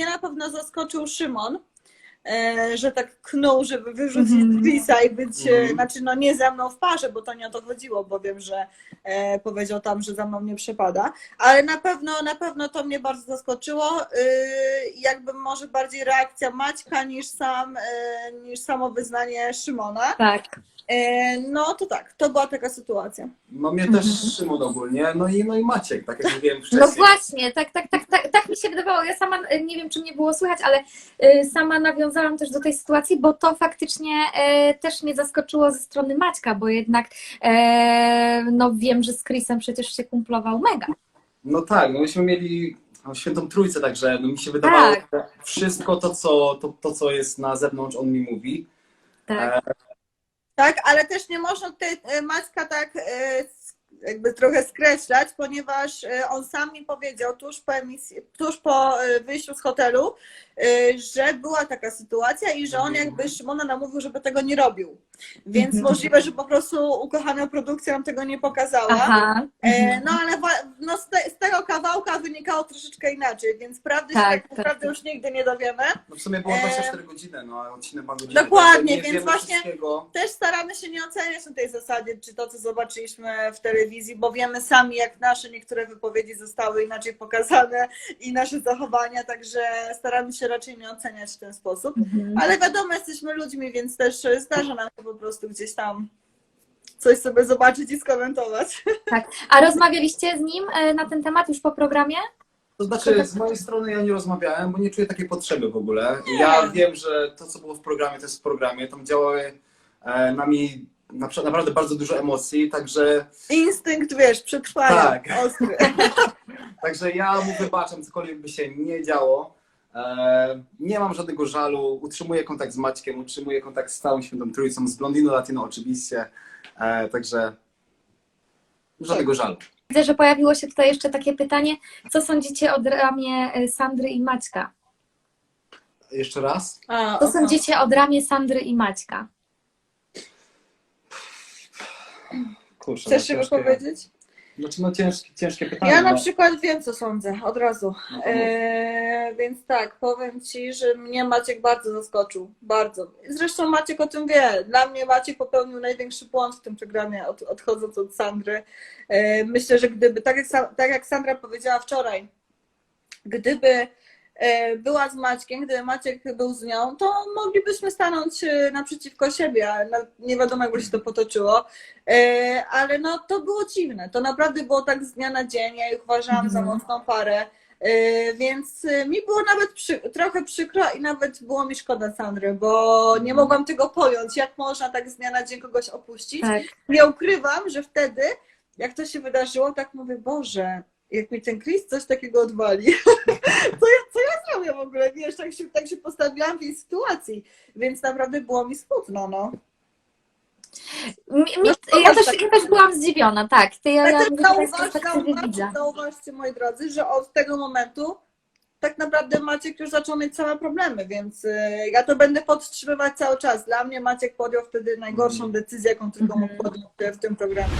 mnie na pewno zaskoczył Szymon, że tak knuł, żeby wyrzucić Mhm. Chrisa i być, e, Mhm. znaczy no nie ze mną w parze, bo to nie o to chodziło, bo wiem, że e, powiedział tam, że za mną nie przypada, ale na pewno, na pewno to mnie bardzo zaskoczyło, e, jakby może bardziej reakcja Maćka niż sam, e, niż samo wyznanie Szymona. Tak. E, no to tak, to była taka sytuacja. No mnie Mhm. też Szymon ogólnie, no i, no i Maciek, tak jak mówiłem No wcześniej. właśnie, tak, tak, tak, tak, tak mi się wydawało. Ja sama, nie wiem, czy mnie było słychać, ale sama nawiązałam też do tej sytuacji, bo to faktycznie e, też mnie zaskoczyło ze strony Maćka, bo jednak e, no wiem, że z Chrisem przecież się kumplował mega. No tak, no myśmy mieli no, świętą trójcę, także no mi się wydawało, Tak. że wszystko to co, to, to, co jest na zewnątrz, on mi mówi. Tak. Tak, ale też nie można tutaj e, Maćka tak e, jakby trochę skreślać, ponieważ e, on sam mi powiedział tuż po emisji, tuż po e, wyjściu z hotelu, e, że była taka sytuacja i że on Mhm. jakby Szymona namówił, żeby tego nie robił. Więc Mhm. możliwe, że po prostu ukochana produkcja nam tego nie pokazała. Aha. E, No ale no, z, te, z tego kawałka wynikało troszeczkę inaczej, więc prawdy Tak, się tak tak, naprawdę tak. już nigdy nie dowiemy. No w sumie było E, 24 godziny, no a odcinek ma godzinę. Dokładnie, nie więc właśnie- wszystkiego. też staramy się nie oceniać na tej zasadzie, czy to, co zobaczyliśmy w telewizji, bo wiemy sami, jak nasze niektóre wypowiedzi zostały inaczej pokazane i nasze zachowania, także staramy się raczej nie oceniać w ten sposób. Mhm. Ale wiadomo, jesteśmy ludźmi, więc też zdarza nam się po prostu gdzieś tam coś sobie zobaczyć i skomentować. Tak. A rozmawialiście z nim e, na ten temat już po programie? To znaczy, z mojej strony ja nie rozmawiałem, bo nie czuję takiej potrzeby w ogóle. Ja wiem, że to, co było w programie, to jest w programie. Tam działały e, nami na, naprawdę bardzo dużo emocji, także, Instynkt, wiesz, przetrwania. Tak. Ostry. także ja mu wybaczam, cokolwiek by się nie działo. E, nie mam żadnego żalu, utrzymuję kontakt z Maćkiem, utrzymuję kontakt z całą Świętą Trójcą, z Blondino Latino oczywiście, e, także żadnego żalu. Widzę, że pojawiło się tutaj jeszcze takie pytanie, co sądzicie o dramie e, Sandry i Maćka? Jeszcze raz? A, Co aha. sądzicie o dramie Sandry i Maćka? Kurczę, Chcesz no, się ciężkie- wypowiedzieć? Znaczy, no ciężkie, ciężkie pytanie. Ja na no. przykład wiem, co sądzę, od razu. No to mów. Eee, więc tak, powiem Ci, że mnie Maciek bardzo zaskoczył. Bardzo. Zresztą Maciek o tym wie. Dla mnie Maciek popełnił największy błąd w tym programie, od, odchodząc od Sandry. Eee, myślę, że gdyby, tak jak, Sa- tak jak Sandra powiedziała wczoraj, gdyby e, była z Maćkiem, gdyby Maciek był z nią, to moglibyśmy stanąć e, naprzeciwko siebie, ale nie wiadomo, jakby się to potoczyło. E, Ale no to było dziwne. To naprawdę było tak z dnia na dzień. Ja ich uważałam za Mhm. mocną parę. E, Więc e, mi było nawet przy, trochę przykro i nawet było mi szkoda Sandry, bo nie mogłam tego pojąć, jak można tak z dnia na dzień kogoś opuścić. Tak. Nie ukrywam, że wtedy, jak to się wydarzyło, tak mówię, Boże, jak mi ten Chris coś takiego odwali, co, ja, co ja w ogóle, wiesz, tak się, tak się postawiłam w tej sytuacji, więc naprawdę było mi smutno, no. Mi, mi, No, ja, też, tak. ja też byłam zdziwiona, tak. Ty, ja, Ale ja też mówię tutaj z zauważ, perspektywy zauważ, widza. zauważcie, moi drodzy, że od tego momentu tak naprawdę Maciek już zaczął mieć same problemy, więc y, ja to będę podtrzymywać cały czas. Dla mnie Maciek podjął wtedy najgorszą decyzję, jaką tylko mógł Mhm. podjąć w tym programie.